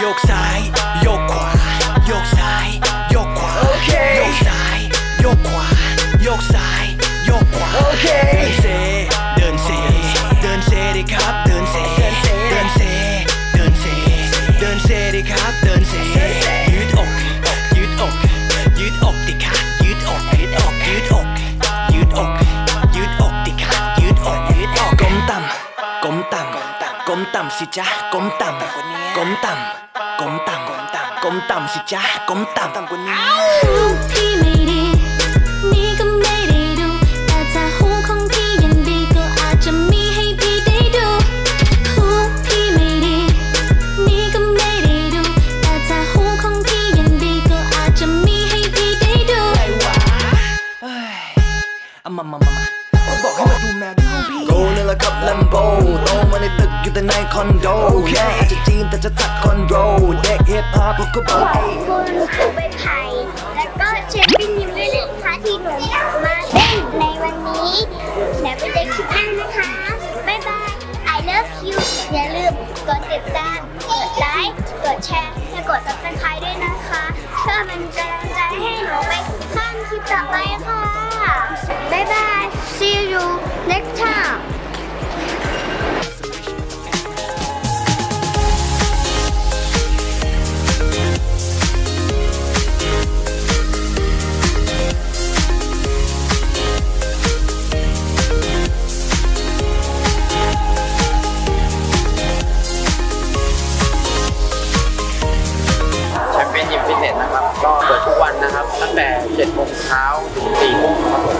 โยกซ้ายโยกขวาโยกซ้ายโยกขวาโยกซ้ายโยกขวาโยกซ้ายโยกขวาเดินเซเดินเซเดินเซดิครับเดินเซเดินเซเดินเซเดินเซดิครับเดินเซ ก้มต่ำสิจ๊ะก้มต่ำก้มต่ำก้มต่ำก้มต่ำก้มต่ำสิจ๊ะก้มต่ำต่ำกว่านี้หูพี่ไม่ดีนี่ก็ไม่ได้ดูแต่ถ้าหูของพี่ยังดีก็อาจจะมีให้พี่ได้ดูหูพี่ไม่ดีนี่ก็ไม่ได้ดูแต่ถ้าหูของพี่ยังดีก็อาจจะมีให้พี่ได้ดูเอ้ยเอามามามามาก็บอกให้มาดูแมวที่ห้องพี่โกนี่แหละครับลัมโบ โตมาในตึกอแต่ในคอนโดแค่อาจจะจีนแต่จะทักคอนโดเด็กเฮปฮอปก็บอกคุณครูใบไผ่แล้วก็เชฟปี้นิวด้วยนะคะที่หนูมาเล่นในวันนี้แล้วไปเจอคลิปหน้านะคะ บ๊ายบาย I love you อย่าลืมกดติดตาม กดไลค์ กดแชร์ และกด subscribe ด้วยนะคะ เพื่อเป็นกำลังใจให้หนูไปสร้างคลิปต่อไปค่ะ บ๊ายบาย see you next time ฟิตเนสนะครับ ก็เปิดทุกวันนะครับ ตั้งแต่7โมงเช้าถึง4โมงครับผม